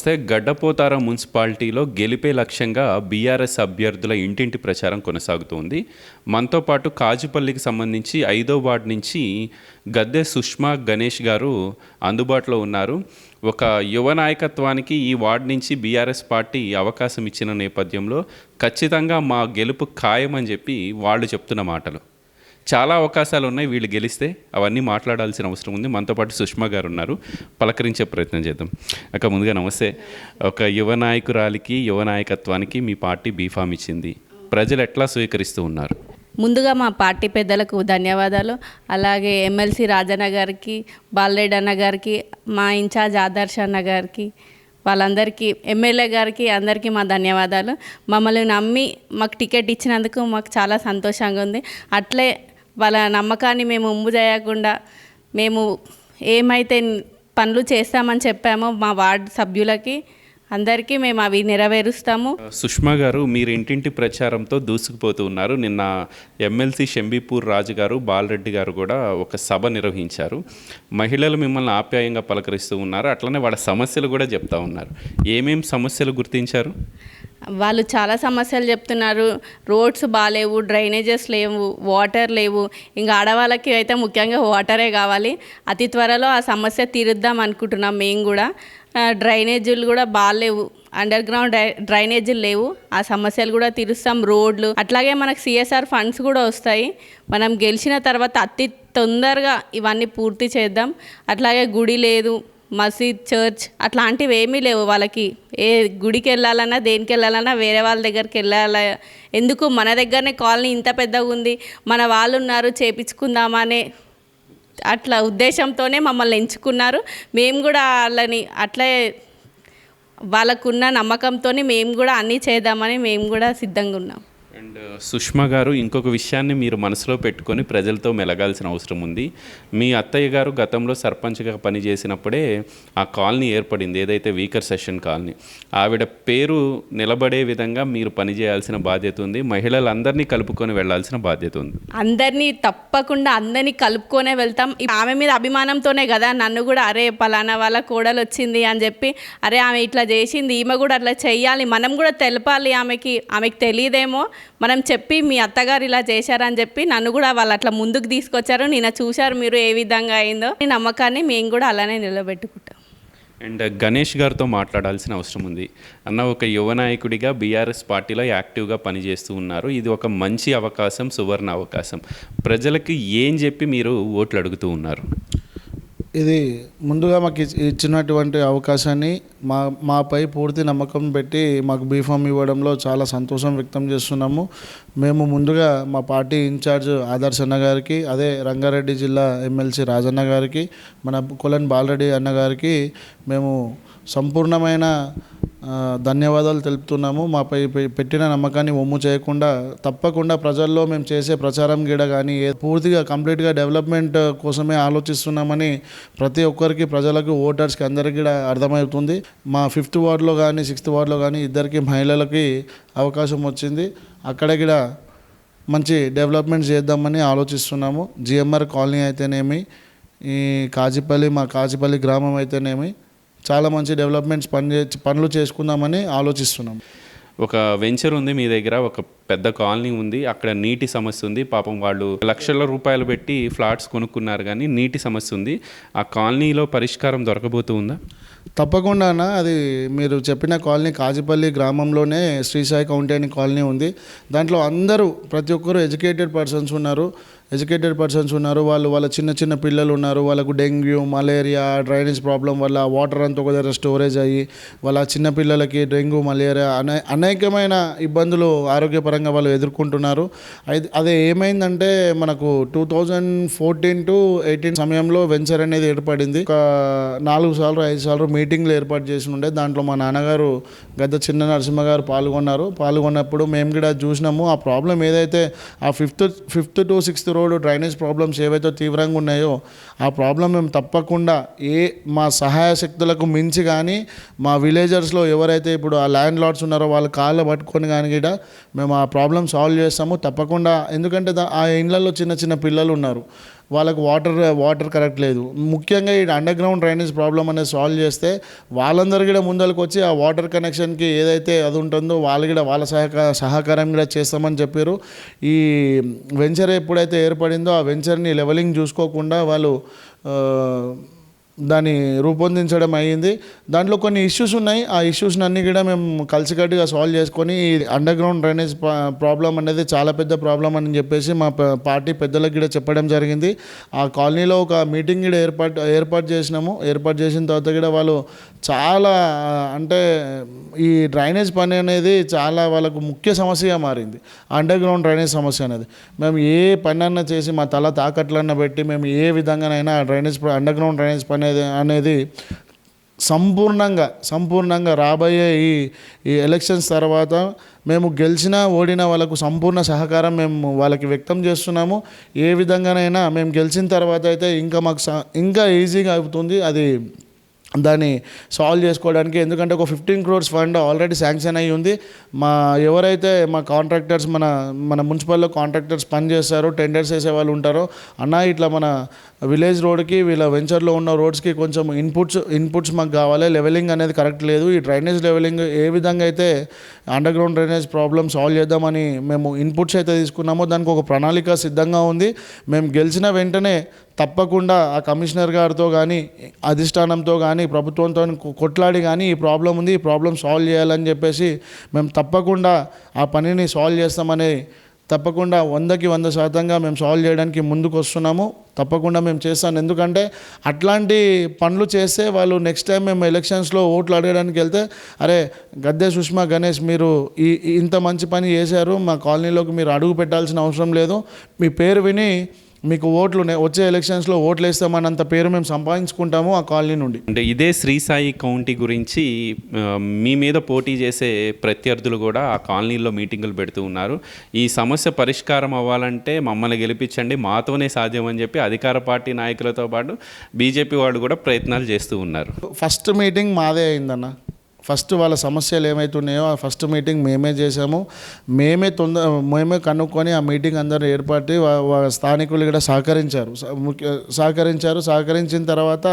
నమస్తే గడ్డపోతార మున్సిపాలిటీలో గెలిపే లక్ష్యంగా బీఆర్ఎస్ అభ్యర్థుల ఇంటింటి ప్రచారం కొనసాగుతోంది. మనతో పాటు కాజుపల్లికి సంబంధించి ఐదో వార్డు నుంచి గద్దె సుష్మా గణేష్ గారు అందుబాటులో ఉన్నారు. ఒక యువ నాయకత్వానికి ఈ వార్డు నుంచి బీఆర్ఎస్ పార్టీ అవకాశం ఇచ్చిన నేపథ్యంలో ఖచ్చితంగా మా గెలుపు ఖాయమని చెప్పి వాళ్ళు చెప్తున్న మాటలు. చాలా అవకాశాలు ఉన్నాయి వీళ్ళు గెలిస్తే. అవన్నీ మాట్లాడాల్సిన అవసరం ఉంది. మనతో పాటు సుష్మా గారు ఉన్నారు. పలకరించే ప్రయత్నం చేద్దాం. అక్క ముందుగా నమస్తే. ఒక యువ నాయకురాలికి యువ నాయకత్వానికి మీ పార్టీ బీఫామ్ ఇచ్చింది. ప్రజలు ఎట్లా స్వీకరిస్తూ ఉన్నారు? ముందుగా మా పార్టీ పెద్దలకు ధన్యవాదాలు. అలాగే ఎమ్మెల్సీ రాజన్న గారికి బాలరెడ్డి అన్న గారికి మా ఇన్ఛార్జ్ ఆదర్శ అన్న గారికి వాళ్ళందరికీ ఎమ్మెల్యే గారికి అందరికీ మా ధన్యవాదాలు. మమ్మల్ని నమ్మి మాకు టికెట్ ఇచ్చినందుకు మాకు చాలా సంతోషంగా ఉంది. అట్లే వాళ్ళ నమ్మకాన్ని మేము ఉమ్ము చేయకుండా మేము ఏమైతే పనులు చేస్తామని చెప్పామో మా వార్డు సభ్యులకి అందరికీ మేము అవి నెరవేరుస్తాము. సుష్మా గారు మీరు ఇంటింటి ప్రచారంతో దూసుకుపోతూ ఉన్నారు. నిన్న ఎమ్మెల్సీ షంబీపూర్ రాజు గారు బాలరెడ్డి గారు కూడా ఒక సభ నిర్వహించారు. మహిళలు మిమ్మల్ని ఆప్యాయంగా పలకరిస్తూ ఉన్నారు. అట్లనే వాళ్ళ సమస్యలు కూడా చెప్తా ఉన్నారు. ఏమేం సమస్యలు గుర్తించారు? వాళ్ళు చాలా సమస్యలు చెప్తున్నారు. రోడ్స్ బాగాలేవు డ్రైనేజెస్ లేవు వాటర్ లేవు. ఇంకా ఆడవాళ్ళకి అయితే ముఖ్యంగా వాటరే కావాలి. అతి త్వరలో ఆ సమస్య తీరుద్దాం అనుకుంటున్నాం మేము కూడా. డ్రైనేజీలు కూడా బాగాలేవు అండర్ గ్రౌండ్ డ్రైనేజీలు లేవు. ఆ సమస్యలు కూడా తీరుస్తాం. రోడ్లు అట్లాగే మనకు సిఎస్ఆర్ ఫండ్స్ కూడా వస్తాయి. మనం గెలిచిన తర్వాత అతి తొందరగా ఇవన్నీ పూర్తి చేద్దాం. అట్లాగే గుడి లేదు. మసీద్ చర్చ్ అట్లాంటివి ఏమీ లేవు వాళ్ళకి. ఏ గుడికి వెళ్ళాలన్నా దేనికి వెళ్ళాలన్నా వేరే వాళ్ళ దగ్గరికి వెళ్ళాలి? ఎందుకు? మన దగ్గరనే కాలనీ ఇంత పెద్దగా ఉంది. మన వాళ్ళు ఉన్నారు చేపించుకుందామనే అట్లా ఉద్దేశంతోనే మమ్మల్ని ఎంచుకున్నారు. మేము కూడా వాళ్ళని అట్లే వాళ్ళకున్న నమ్మకంతోనే మేము కూడా అన్నీ చేద్దామని మేము కూడా సిద్ధంగా ఉన్నాం. అండ్ సుష్మా గారు ఇంకొక విషయాన్ని మీరు మనసులో పెట్టుకొని ప్రజలతో మెలగాల్సిన అవసరం ఉంది. మీ అత్తయ్య గారు గతంలో సర్పంచ్గా పనిచేసినప్పుడే ఆ కాలనీ ఏర్పడింది ఏదైతే వీకర్ సెషన్ కాలనీ. ఆవిడ పేరు నిలబడే విధంగా మీరు పనిచేయాల్సిన బాధ్యత ఉంది. మహిళలందరినీ కలుపుకొని వెళ్ళాల్సిన బాధ్యత ఉంది. అందరినీ తప్పకుండా అందరినీ కలుపుకొనే వెళ్తాం. ఆమె మీద అభిమానంతోనే కదా నన్ను కూడా అరే పలానా వాళ్ళ కోడలు వచ్చింది అని చెప్పి అరే ఆమె ఇట్లా చేసింది ఈమె కూడా అట్లా చెయ్యాలి మనం కూడా తెలపాలి ఆమెకి ఆమెకి తెలియదేమో మనం చెప్పి మీ అత్తగారు ఇలా చేశారని చెప్పి నన్ను కూడా వాళ్ళు అట్లా ముందుకు తీసుకొచ్చారు. నిన్న చూశారు మీరు ఏ విధంగా అయిందో. ఈ నమ్మకాన్ని మేము కూడా అలానే నిలబెట్టుకుంటాం. అండ్ గణేష్ గారితో మాట్లాడాల్సిన అవసరం ఉంది. అన్న ఒక యువ నాయకుడిగా బీఆర్ఎస్ పార్టీలో యాక్టివ్గా పనిచేస్తూ ఉన్నారు. ఇది ఒక మంచి అవకాశం సువర్ణ అవకాశం. ప్రజలకు ఏం చెప్పి మీరు ఓట్లు అడుగుతూ ఉన్నారు? ఇది ముందుగా మాకు ఇచ్చినటువంటి అవకాశాన్ని మా మాపై పూర్తి నమ్మకం పెట్టి మాకు బీఫామ్ ఇవ్వడంలో చాలా సంతోషం వ్యక్తం చేస్తున్నాము. మేము ముందుగా మా పార్టీ ఇన్ఛార్జ్ ఆదర్శ్ అన్న గారికి అదే రంగారెడ్డి జిల్లా ఎమ్మెల్సీ రాజన్న గారికి మన కొలన్ బాలరెడ్డి అన్న గారికి మేము సంపూర్ణమైన ధన్యవాదాలు తెలుపుతున్నాము. మాపై పెట్టిన నమ్మకాన్ని ఒమ్ము చేయకుండా తప్పకుండా ప్రజల్లో మేము చేసే ప్రచారం గీడ కానీ పూర్తిగా కంప్లీట్గా డెవలప్మెంట్ కోసమే ఆలోచిస్తున్నామని ప్రతి ఒక్కరికి ప్రజలకు ఓటర్స్కి అందరికీ కూడా అర్థమవుతుంది. మా ఫిఫ్త్ వార్డులో కానీ సిక్స్త్ వార్డులో కానీ ఇద్దరికి మహిళలకి అవకాశం వచ్చింది. అక్కడ కూడా మంచి డెవలప్మెంట్ చేద్దామని ఆలోచిస్తున్నాము. జిఎంఆర్ కాలనీ అయితేనేమి ఈ కాజిపల్లి మా కాజిపల్లి గ్రామం అయితేనేమి చాలా మంచి డెవలప్మెంట్స్ పని చే- పనులు చేసుకుందామని ఆలోచిస్తున్నాం. ఒక వెంచర్ ఉంది మీ దగ్గర ఒక పెద్ద కాలనీ ఉంది అక్కడ నీటి సమస్య ఉంది. పాపం వాళ్ళు లక్షల రూపాయలు పెట్టి ఫ్లాట్స్ కొనుక్కున్నారు కానీ నీటి సమస్య ఉంది. ఆ కాలనీలో పరిష్కారం దొరకబోతూ ఉందా? తప్పకుండా అన్న. అది మీరు చెప్పిన కాలనీ కాజిపల్లి గ్రామంలోనే శ్రీసాయి కౌంటీ అని కాలనీ ఉంది. దాంట్లో అందరూ ప్రతి ఒక్కరు ఎడ్యుకేటెడ్ పర్సన్స్ ఉన్నారు. ఎడ్యుకేటెడ్ పర్సన్స్ ఉన్నారు వాళ్ళు వాళ్ళ చిన్న చిన్న పిల్లలు ఉన్నారు వాళ్ళకు డెంగ్యూ మలేరియా డ్రైనేజ్ ప్రాబ్లం వల్ల వాటర్ అంతా ఒక దగ్గర స్టోరేజ్ అయ్యి వాళ్ళ చిన్న పిల్లలకి డెంగ్యూ మలేరియా అనే అనేకమైన ఇబ్బందులు ఆరోగ్యపరంగా వాళ్ళు ఎదుర్కొంటున్నారు. అయితే అదే ఏమైందంటే మనకు two thousand fourteen to eighteen సమయంలో వెంచర్ అనేది ఏర్పడింది. ఒక నాలుగు సార్లు ఐదు సార్లు మీటింగ్లు ఏర్పాటు చేసి ఉండే. దాంట్లో మా నాన్నగారు గద్ద చిన్న నరసింహ గారు పాల్గొన్నారు. పాల్గొన్నప్పుడు మేము కూడా చూసినాము. ఆ ప్రాబ్లం ఏదైతే ఆ fifth fifth to sixth road drainage problems ఏవైతే తీవ్రంగా ఉన్నాయో ఆ ప్రాబ్లం మేము తప్పకుండా ఏ మా సహాయ శక్తులకు మించి కానీ మా విలేజర్స్లో ఎవరైతే ఇప్పుడు ఆ ల్యాండ్ లార్డ్స్ ఉన్నారో వాళ్ళ కాళ్ళు పట్టుకొని కానీ కూడా మేము ఆ ప్రాబ్లం సాల్వ్ చేస్తాము తప్పకుండా. ఎందుకంటే దా- ఆ ఇండ్లలో చిన్న చిన్న పిల్లలు ఉన్నారు. వాళ్ళకు వాటర్ వాటర్ కరెక్ట్ లేదు. ముఖ్యంగా ఈ అండర్ గ్రౌండ్ డ్రైనేజ్ ప్రాబ్లం అనేది సాల్వ్ చేస్తే వాళ్ళందరూ కూడా ముందరకు వచ్చి ఆ వాటర్ కనెక్షన్కి ఏదైతే అది ఉంటుందో వాళ్ళు కూడా వాళ్ళ సహకార సహకారం కూడా చేస్తామని చెప్పారు. ఈ వెంచర్ ఎప్పుడైతే ఏర్పడిందో ఆ వెంచర్ని లెవెలింగ్ చూసుకోకుండా వాళ్ళు దాన్ని రూపొందించడం అయ్యింది. దాంట్లో కొన్ని ఇష్యూస్ ఉన్నాయి. ఆ ఇష్యూస్ అన్ని కూడా మేము కలిసికట్టుగా సాల్వ్ చేసుకొని అండర్ గ్రౌండ్ డ్రైనేజ్ ప్రాబ్లం అనేది చాలా పెద్ద ప్రాబ్లం అని చెప్పేసి మా పార్టీ పెద్దలకు కూడా చెప్పడం జరిగింది. ఆ కాలనీలో ఒక మీటింగ్ కూడా ఏర్పాటు ఏర్పాటు చేసినాము. ఏర్పాటు చేసిన తర్వాత కూడా వాళ్ళు చాలా అంటే ఈ డ్రైనేజ్ పని అనేది చాలా వాళ్ళకు ముఖ్య సమస్యగా మారింది. అండర్ గ్రౌండ్ డ్రైనేజ్ సమస్య అనేది. మేము ఏ పని అన్నా చేసి మా తల తాకట్లన్న పెట్టి మేము ఏ విధంగానైనా డ్రైనేజ్ ప- అండర్ గ్రౌండ్ డ్రైనేజ్ పని అనేది అనేది సంపూర్ణంగా సంపూర్ణంగా రాబోయే ఈ ఈ ఎలక్షన్స్ తర్వాత మేము గెలిచినా ఓడినా వాళ్ళకు సంపూర్ణ సహకారం మేము వాళ్ళకి వ్యక్తం చేస్తున్నాము. ఏ విధంగానైనా మేము గెలిచిన తర్వాత అయితే ఇంకా మాకు స- ఇంకా ఈజీగా అవుతుంది. అది దాన్ని సాల్వ్ చేసుకోవడానికి ఎందుకంటే ఒక fifteen crores fund already sanction అయ్యి ఉంది. మా ఎవరైతే మా కాంట్రాక్టర్స్ మన మన మున్సిపల్లో కాంట్రాక్టర్స్ పనిచేస్తారో టెండర్స్ వేసే వాళ్ళు ఉంటారో అన్న ఇట్లా మన విలేజ్ రోడ్కి వీళ్ళ వెంచర్లో ఉన్న రోడ్స్కి కొంచెం ఇన్పుట్స్ ఇన్పుట్స్ మాకు కావాలి. లెవెలింగ్ అనేది కరెక్ట్ లేదు. ఈ డ్రైనేజ్ లెవెలింగ్ ఏ విధంగా అయితే underground drainage problem solve చేద్దామని మేము ఇన్పుట్స్ అయితే తీసుకున్నామో దానికి ఒక ప్రణాళిక సిద్ధంగా ఉంది. మేము గెలిచిన వెంటనే తప్పకుండా ఆ కమిషనర్ గారితో కానీ అధిష్టానంతో కానీ ప్రభుత్వంతో కొట్లాడి కానీ ఈ ప్రాబ్లం ఉంది ఈ ప్రాబ్లం సాల్వ్ చేయాలని చెప్పేసి మేము తప్పకుండా ఆ పనిని సాల్వ్ చేస్తామని తప్పకుండా వందకి వంద శాతంగా మేము సాల్వ్ చేయడానికి ముందుకు వస్తున్నాము. తప్పకుండా మేము చేస్తాను. ఎందుకంటే అట్లాంటి పనులు చేస్తే వాళ్ళు నెక్స్ట్ టైం మేము ఎలక్షన్స్లో ఓట్లు అడగడానికి వెళ్తే అరే గద్దె సుష్మా గణేష్ మీరు ఈ ఇంత మంచి పని చేశారు మా కాలనీలోకి మీరు అడుగు పెట్టాల్సిన అవసరం లేదు. మీ పేరు విని మీకు ఓట్లు వచ్చే ఎలక్షన్స్లో ఓట్లు వేస్తామన్నంత పేరు మేము సంపాదించుకుంటాము ఆ కాలనీ నుండి. అంటే ఇదే శ్రీ సాయి కౌంటీ గురించి మీ మీద పోటీ చేసే ప్రత్యర్థులు కూడా ఆ కాలనీలో మీటింగులు పెడుతూ ఉన్నారు. ఈ సమస్య పరిష్కారం అవ్వాలంటే మమ్మల్ని గెలిపించండి. మాతోనే సాధ్యం అని చెప్పి అధికార పార్టీ నాయకులతో పాటు బీజేపీ వాళ్ళు కూడా ప్రయత్నాలు చేస్తూ ఉన్నారు. ఫస్ట్ మీటింగ్ మాదే అయిందన్న. ఫస్ట్ వాళ్ళ సమస్యలు ఏమవుతున్నాయో ఆ ఫస్ట్ మీటింగ్ మేమే చేసాము మేమే తొందర మేమే కనుక్కొని ఆ మీటింగ్ అందరూ ఏర్పాటు స్థానికులు కూడా సహకరించారు. ముఖ్య సహకరించారు. సహకరించిన తర్వాత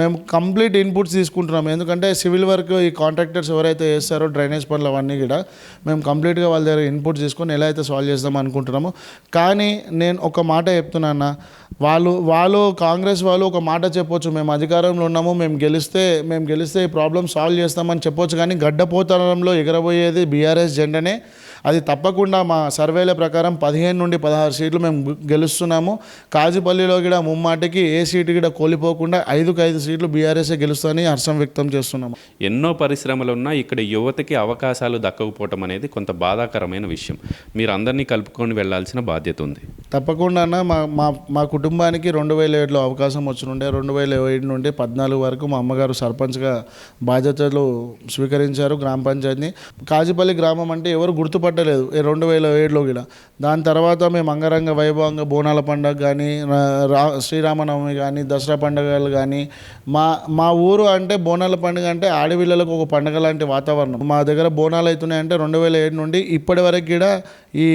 మేము కంప్లీట్ ఇన్పుట్స్ తీసుకుంటున్నాము. ఎందుకంటే సివిల్ వర్క్ ఈ కాంట్రాక్టర్స్ ఎవరైతే చేస్తారో డ్రైనేజ్ పనులు అవన్నీ కూడా మేము కంప్లీట్గా వాళ్ళ దగ్గర ఇన్పుట్ తీసుకొని ఎలా అయితే సాల్వ్ చేద్దాం అనుకుంటున్నాము. కానీ నేను ఒక మాట చెప్తున్నా వాళ్ళు వాళ్ళు కాంగ్రెస్ వాళ్ళు ఒక మాట చెప్పొచ్చు. మేము అధికారంలో ఉన్నాము. మేము గెలిస్తే మేము గెలిస్తే ఈ ప్రాబ్లం సాల్వ్ చేస్తామని చెప్పొచ్చు కానీ గడ్డపోతనంలో ఎగరబోయేది బీఆర్ఎస్ జెండనే. అది తప్పకుండా మా సర్వేల ప్రకారం పదిహేను నుండి పదహారు సీట్లు మేము గెలుస్తున్నాము. కాజుపల్లిలో కూడా ముమ్మాటికి ఏ సీటు కూడా కోల్పోకుండా ఐదుకు ఐదు సీట్లు బీఆర్ఎస్ఏ గెలుస్తాయని హర్షం వ్యక్తం చేస్తున్నాము. ఎన్నో పరిశ్రమలు ఉన్నా ఇక్కడ యువతకి అవకాశాలు దక్కకపోవటం అనేది కొంత బాధాకరమైన విషయం. మీరు అందరినీ కలుపుకొని వెళ్ళాల్సిన బాధ్యత ఉంది. తప్పకుండా మా మా మా కుటుంబానికి రెండు వేల ఏడులో అవకాశం వచ్చినుండే రెండు వేల ఏడు నుండి పద్నాలుగు వరకు మా అమ్మగారు సర్పంచ్గా బాధ్యతలు స్వీకరించారు గ్రామ పంచాయతీని. కాజిపల్లి గ్రామం అంటే ఎవరు గుర్తుపట్టలేదు ఈ రెండు వేల ఏడులో కూడా దాని తర్వాత మేము అంగరంగ వైభవంగా బోనాల పండుగ కానీ రా శ్రీరామనవమి కానీ దసరా పండుగలు కానీ మా మా ఊరు అంటే బోనాల పండుగ అంటే ఆడపిల్లలకు ఒక పండుగ లాంటి వాతావరణం. మా దగ్గర బోనాలు అవుతున్నాయంటే రెండు వేల ఏడు నుండి ఇప్పటి వరకు కూడా ఈ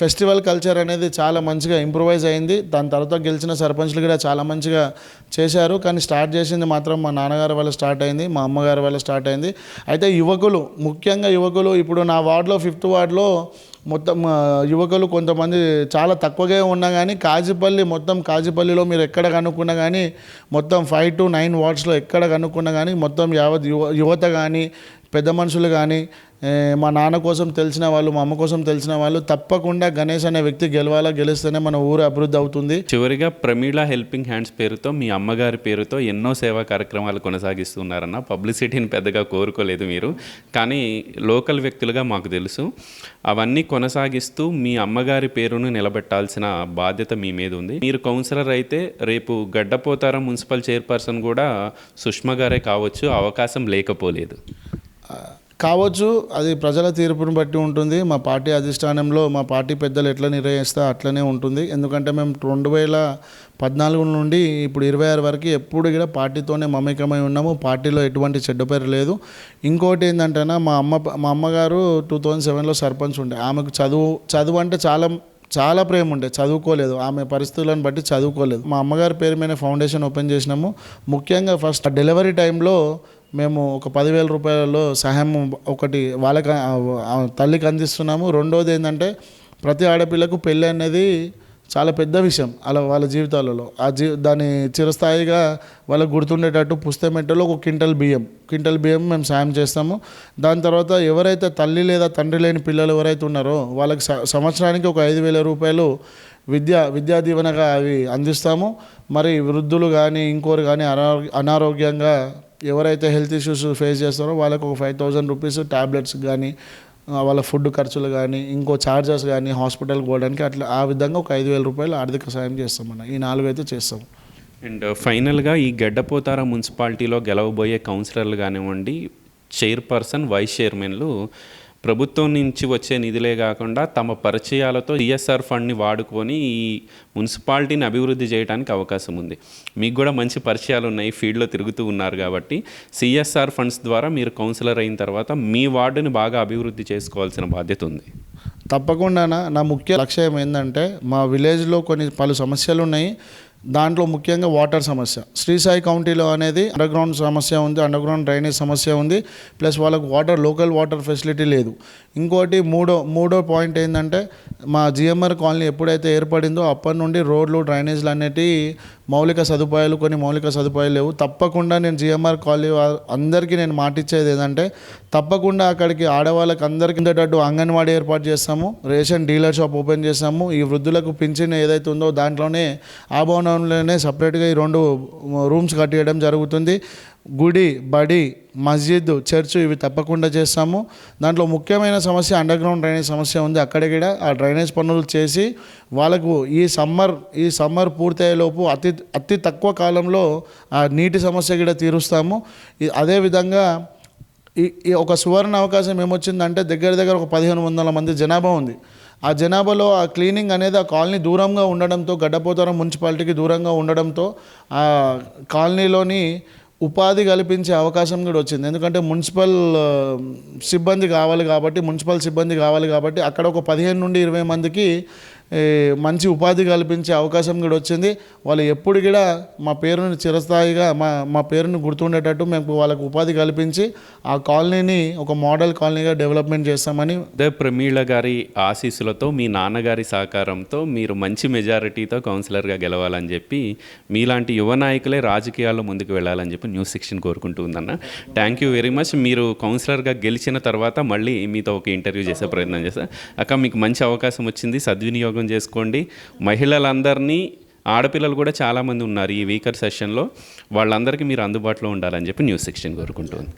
ఫెస్టివల్ కల్చర్ అనేది చాలా మంచిగా ఇంప్రూవైజ్ అయింది. దాని తర్వాత గెలిచిన సర్పంచ్లు కూడా చాలా మంచిగా చేశారు. కానీ స్టార్ట్ చేసింది మాత్రం మా నాన్నగారి వల్ల స్టార్ట్ అయింది మా అమ్మగారి వల్ల స్టార్ట్ అయింది. అయితే యువకులు ముఖ్యంగా యువకులు ఇప్పుడు నా వార్డులో ఫిఫ్త్ వార్డులో మొత్తం యువకులు కొంతమంది చాలా తక్కువగా ఉన్నా కానీ కాజీపల్లి మొత్తం కాజీపల్లిలో మీరు ఎక్కడ కనుక్కున్నా కానీ మొత్తం ఫైవ్ టు నైన్ వార్డ్స్లో ఎక్కడ కనుక్కున్నా కానీ మొత్తం యావత్ యువ యువత కానీ పెద్ద మనుషులు కానీ మా నాన్న కోసం తెలిసిన వాళ్ళు మా అమ్మ కోసం తెలిసిన వాళ్ళు తప్పకుండా గణేష్ అనే వ్యక్తి గెలవాలా గెలిస్తేనే మన ఊరు అభివృద్ధి అవుతుంది. చివరిగా ప్రమీళ హెల్పింగ్ హ్యాండ్స్ పేరుతో మీ అమ్మగారి పేరుతో ఎన్నో సేవా కార్యక్రమాలు కొనసాగిస్తున్నారన్న పబ్లిసిటీని పెద్దగా కోరుకోలేదు మీరు. కానీ లోకల్ వ్యక్తులుగా మాకు తెలుసు అవన్నీ కొనసాగిస్తూ మీ అమ్మగారి పేరును నిలబెట్టాల్సిన బాధ్యత మీ మీద ఉంది. మీరు కౌన్సిలర్ అయితే రేపు గడ్డపోతారం మున్సిపల్ చైర్పర్సన్ కూడా సుష్మా గారే కావచ్చు అవకాశం లేకపోలేదు. కావచ్చు అది ప్రజల తీర్పును బట్టి ఉంటుంది. మా పార్టీ అధిష్టానంలో మా పార్టీ పెద్దలు ఎట్లా నిర్ణయిస్తే అట్లనే ఉంటుంది. ఎందుకంటే మేము రెండు వేల పద్నాలుగు నుండి ఇప్పుడు ఇరవై ఆరు వరకు ఎప్పుడు కూడా పార్టీతోనే మమేకమై ఉన్నాము. పార్టీలో ఎటువంటి చెడ్డ పేరు లేదు. ఇంకోటి ఏంటంటేనా మా అమ్మ మా అమ్మగారు టూ థౌజండ్ సెవెన్లో సర్పంచ్ ఉండే. ఆమెకు చదువు చదువు అంటే చాలా చాలా ప్రేమ ఉండే. చదువుకోలేదు. ఆమె పరిస్థితులను బట్టి చదువుకోలేదు. మా అమ్మగారి పేరు మీద ఫౌండేషన్ ఓపెన్ చేసినాము. ముఖ్యంగా ఫస్ట్ డెలివరీ టైంలో మేము ఒక పదివేల రూపాయలలో సహాయం ఒకటి వాళ్ళకి తల్లికి అందిస్తున్నాము. రెండోది ఏంటంటే ప్రతి ఆడపిల్లకు పెళ్ళి అనేది చాలా పెద్ద విషయం అలా వాళ్ళ జీవితాలలో. ఆ జీ దాని చిరస్థాయిగా వాళ్ళకు గుర్తుండేటట్టు పుస్తమెట్టలో ఒక క్వింటల్ బియ్యం క్వింటల్ బియ్యం మేము సాయం చేస్తాము. దాని తర్వాత ఎవరైతే తల్లి లేదా తండ్రి లేని పిల్లలు ఎవరైతే ఉన్నారో వాళ్ళకి స- సంవత్సరానికి ఒక ఐదు వేల రూపాయలు విద్యా విద్యా దీవెనగా అవి అందిస్తాము. మరి వృద్ధులు కానీ ఇంకోరు కానీ అనారోగ్య అనారోగ్యంగా ఎవరైతే హెల్త్ ఇష్యూస్ ఫేస్ చేస్తారో వాళ్ళకు ఒక ఫైవ్ థౌజండ్ రూపీస్ ట్యాబ్లెట్స్ కానీ వాళ్ళ ఫుడ్ ఖర్చులు కానీ ఇంకో ఛార్జెస్ కానీ హాస్పిటల్కి పోవడానికి అట్లా ఆ విధంగా ఒక ఐదు వేల రూపాయలు ఆర్థిక సాయం చేస్తామన్న. ఈ నాలుగు అయితే చేస్తాం. అండ్ ఫైనల్గా ఈ గడ్డపోతార మున్సిపాలిటీలో గెలవబోయే కౌన్సిలర్లు కానివ్వండి చైర్పర్సన్ వైస్ చైర్మన్లు ప్రభుత్వం నుంచి వచ్చే నిధులే కాకుండా తమ పరిచయాలతో ఈఎస్ఆర్ ఫండ్ని వాడుకొని ఈ మున్సిపాలిటీని అభివృద్ధి చేయడానికి అవకాశం ఉంది. మీకు కూడా మంచి పరిచయాలు ఉన్నాయి ఫీల్డ్లో తిరుగుతూ ఉన్నారు కాబట్టి సిఎస్ఆర్ ఫండ్స్ ద్వారా మీరు కౌన్సిలర్ అయిన తర్వాత మీ వార్డుని బాగా అభివృద్ధి చేసుకోవాల్సిన బాధ్యత ఉంది. తప్పకుండా నా ముఖ్య లక్ష్యం ఏంటంటే మా విలేజ్లో కొన్ని పలు సమస్యలు ఉన్నాయి. దాంట్లో ముఖ్యంగా వాటర్ సమస్య. శ్రీసాయి కౌంటీలో అనేది అండర్గ్రౌండ్ సమస్య ఉంది అండర్గ్రౌండ్ డ్రైనేజ్ సమస్య ఉంది ప్లస్ వాళ్ళకు వాటర్ లోకల్ వాటర్ ఫెసిలిటీ లేదు. ఇంకోటి మూడో మూడో పాయింట్ ఏంటంటే మా జిఎంఆర్ కాలనీ ఎప్పుడైతే ఏర్పడిందో అప్పటి నుండి రోడ్లు డ్రైనేజ్లు అనేటివి మౌలిక సదుపాయాలు కొన్ని మౌలిక సదుపాయాలు లేవు. తప్పకుండా నేను జిఎంఆర్ కాలనీ అందరికీ నేను మాటిచ్చేది ఏంటంటే తప్పకుండా అక్కడికి ఆడవాళ్ళకి అందరికీ ఉండేటట్టు అంగన్వాడీ ఏర్పాటు చేస్తాము రేషన్ డీలర్ షాప్ ఓపెన్ చేస్తాము ఈ వృద్ధులకు పింఛన్ ఏదైతే ఉందో దాంట్లోనే ఆ భవనంలోనే సపరేట్గా ఈ రెండు రూమ్స్ కట్టేయడం జరుగుతుంది. గుడి బడి మస్జిద్ చర్చ్ ఇవి తప్పకుండా చేస్తాము. దాంట్లో ముఖ్యమైన సమస్య అండర్ గ్రౌండ్ డ్రైనేజ్ సమస్య ఉంది. అక్కడికి కూడా ఆ డ్రైనేజ్ పనులు చేసి వాళ్ళకు ఈ సమ్మర్ ఈ సమ్మర్ పూర్తయ్యేలోపు అతి అతి తక్కువ కాలంలో ఆ నీటి సమస్య కూడా తీరుస్తాము. అదేవిధంగా ఈ ఈ ఒక సువర్ణ అవకాశం ఏమొచ్చిందంటే దగ్గర దగ్గర ఒక పదిహేను వందల మంది జనాభా ఉంది. ఆ జనాభాలో ఆ క్లీనింగ్ అనేది ఆ కాలనీ దూరంగా ఉండడంతో గడ్డపోతారం మున్సిపాలిటీకి దూరంగా ఉండడంతో ఆ కాలనీలోని ఉపాధి కల్పించే అవకాశం కూడా వచ్చింది. ఎందుకంటే మున్సిపల్ సిబ్బంది కావాలి కాబట్టి మున్సిపల్ సిబ్బంది కావాలి కాబట్టి అక్కడ ఒక పదిహేను నుండి ఇరవై మందికి మంచి ఉపాధి కల్పించే అవకాశం కూడా వచ్చింది. వాళ్ళు ఎప్పుడు కూడా మా పేరును చిరస్థాయిగా మా మా పేరును గుర్తుండేటట్టు మేము వాళ్ళకు ఉపాధి కల్పించి ఆ కాలనీని ఒక మోడల్ కాలనీగా డెవలప్మెంట్ చేస్తామని దే ప్రమీళ గారి ఆశీస్సులతో మీ నాన్నగారి సహకారంతో మీరు మంచి మెజారిటీతో కౌన్సిలర్గా గెలవాలని చెప్పి మీలాంటి యువ నాయకులే రాజకీయాల్లో ముందుకు వెళ్ళాలని చెప్పి న్యూస్ సెక్షన్ కోరుకుంటూ ఉందన్న. Thank you very much. మీరు కౌన్సిలర్గా గెలిచిన తర్వాత మళ్ళీ మీతో ఒక ఇంటర్వ్యూ చేసే ప్రయత్నం చేస్తాను అక్క మీకు మంచి అవకాశం వచ్చింది. సద్వినియోగం చేసుకోండి. మహిళలందరినీ ఆడపిల్లలు కూడా చాలామంది ఉన్నారు ఈ వీకర్ సెషన్లో. వాళ్ళందరికీ మీరు అందుబాటులో ఉండాలని చెప్పి న్యూస్ సెక్షన్ కోరుకుంటుంది.